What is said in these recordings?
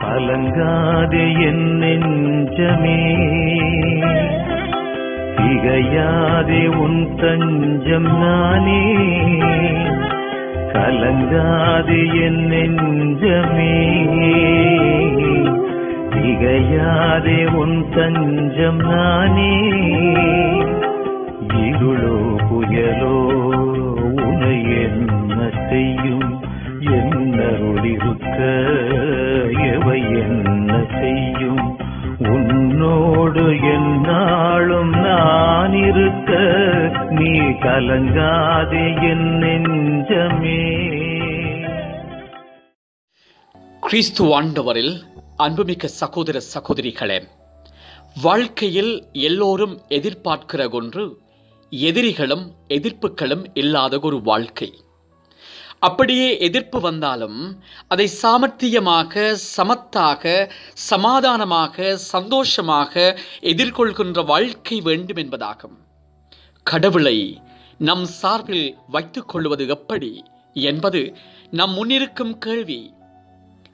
கலங்காதே என் நெஞ்சமே. திகையாதே உன் தஞ்சம் நானே. கலங்காதே என் நெஞ்சமே. திகையாதே உன் தஞ்சம் நானே. இருளோ புயலோ உனை என்ன செய்யும் என்னருளிருக்க நான் இருக்க நீ கலங்காதே என் நெஞ்சமே. கிறிஸ்து ஆண்டவரில் அன்புமிக்க சகோதர சகோதரிகளே வாழ்க்கையில் எல்லோரும் எதிர்பார்க்கிற ஒன்று எதிரிகளும் எதிர்ப்புகளும் இல்லாத ஒரு வாழ்க்கை. அப்படியே எதிர்ப்பு வந்தாலும் அதை சாமர்த்தியமாக சமத்தாக சமாதானமாக சந்தோஷமாக எதிர்கொள்கின்ற வாழ்க்கை வேண்டும் என்பதாகும். கடவுளை நம் சார்பில் வைத்துக் கொள்வது எப்படி என்பது நம் முன்னிருக்கும் கேள்வி.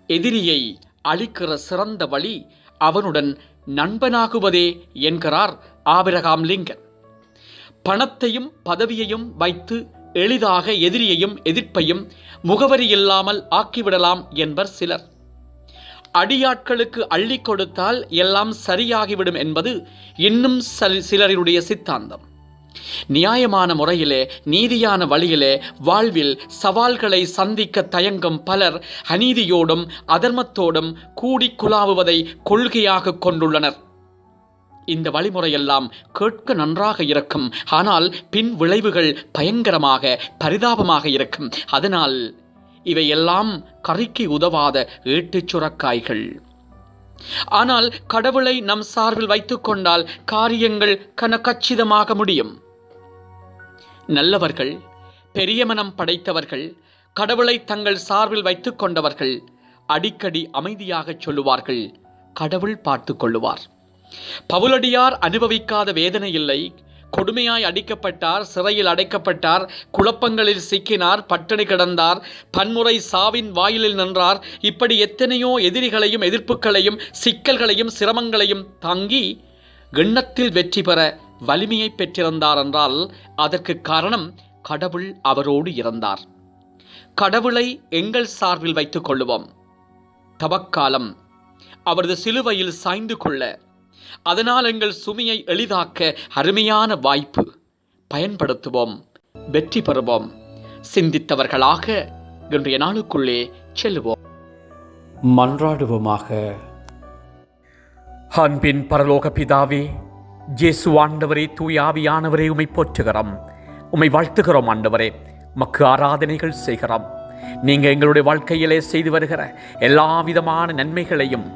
எதிரியை அழிக்கிற சிறந்த வழி அவனுடன் நண்பனாகுவதே என்கிறார் ஆபிரகாம் லிங்கன். பணத்தையும் பதவியையும் வைத்து எளிதாக எதிரியையும் எதிர்ப்பையும் முகவரி இல்லாமல் ஆக்கிவிடலாம் என்பர் சிலர். அடியாட்களுக்கு அள்ளி கொடுத்தால் எல்லாம் சரியாகிவிடும் என்பது இன்னும் சல்- சிலரினுடைய சித்தாந்தம். நியாயமான முறையிலே நீதியான வழியிலே வாழ்வில் சவால்களை சந்திக்க தயங்கும் பலர் அநீதியோடும் அதர்மத்தோடும் கூடி குலாவுவதை கொள்கையாக கொண்டுள்ளனர். இந்த வழிமுறையெல்லாம் கேட்க நன்றாக இருக்கும். ஆனால் பின் விளைவுகள் பயங்கரமாக பரிதாபமாக இருக்கும். அதனால் இவையெல்லாம் கறிக்கு உதவாத ஏட்டுச் சுரக்காய்கள். ஆனால் கடவுளை நம் சார்பில் வைத்துக் கொண்டால் காரியங்கள் கனக்கச்சிதமாக முடியும். நல்லவர்கள் பெரிய மனம் படைத்தவர்கள் கடவுளை தங்கள் சார்பில் வைத்துக் கொண்டவர்கள் அடிக்கடி அமைதியாகச் சொல்லுவார்கள் கடவுள் பார்த்துக் கொள்ளுவார். பவுலடியார் அனுபவிக்காத வேதனை இல்லை. கொடுமையாய் அடிக்கப்பட்டார் சிறையில் அடைக்கப்பட்டார் குழப்பங்களில் சிக்கினார் பட்டினி கிடந்தார் பன்முறை சாவின் வாயிலில் நின்றார். இப்படி எத்தனையோ எதிரிகளையும் எதிர்ப்புகளையும் சிக்கல்களையும் சிரமங்களையும் தாங்கி எண்ணத்தில் வெற்றி பெற வலிமையை பெற்றிருந்தார் என்றால் அதற்கு காரணம் கடவுள் அவரோடு இருந்தார். கடவுளை எங்கள் சார்பில் வைத்துக் கொள்ளுவோம். தவக்காலம். அவரது சிலுவையில் சாய்ந்து கொள்ள அதனால் எங்கள் சுமையை எளிதாக்க அருமையான வாய்ப்பு பயன்படுத்துவோம் வெற்றி பெறுவோம். சிந்தித்தவர்களாக இன்றைய நாளுக்குள்ளே செல்லுவோம் மன்றாடுவோமாக. அன்பின் பரலோக பிதாவே ஜேசு ஆண்டவரே தூயாவியானவரே உமை போற்றுகிறோம். உம்மை வாழ்த்துகிறோம் ஆண்டவரே மக்கு ஆராதனைகள் செய்கிறோம். நீங்க எங்களுடைய வாழ்க்கையிலே செய்து வருகிற எல்லா விதமான நன்மைகளையும்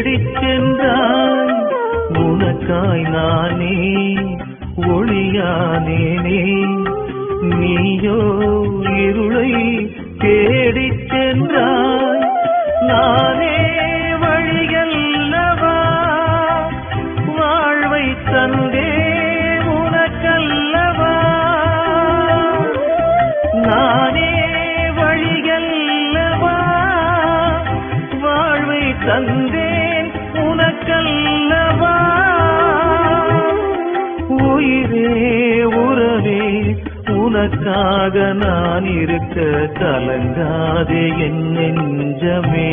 உனக்காய் நானே ஒளியானேனே நீயோ இருளை தேடிச் சென்றாய் நானே வழியல்லவா? வாழ்வை தந்தே உனக்கல்லவா? நானே வழியல்லவா? வாழ்வை தந்தே உனக்காக நான் இருக்க கலங்காதே என் நெஞ்சமே.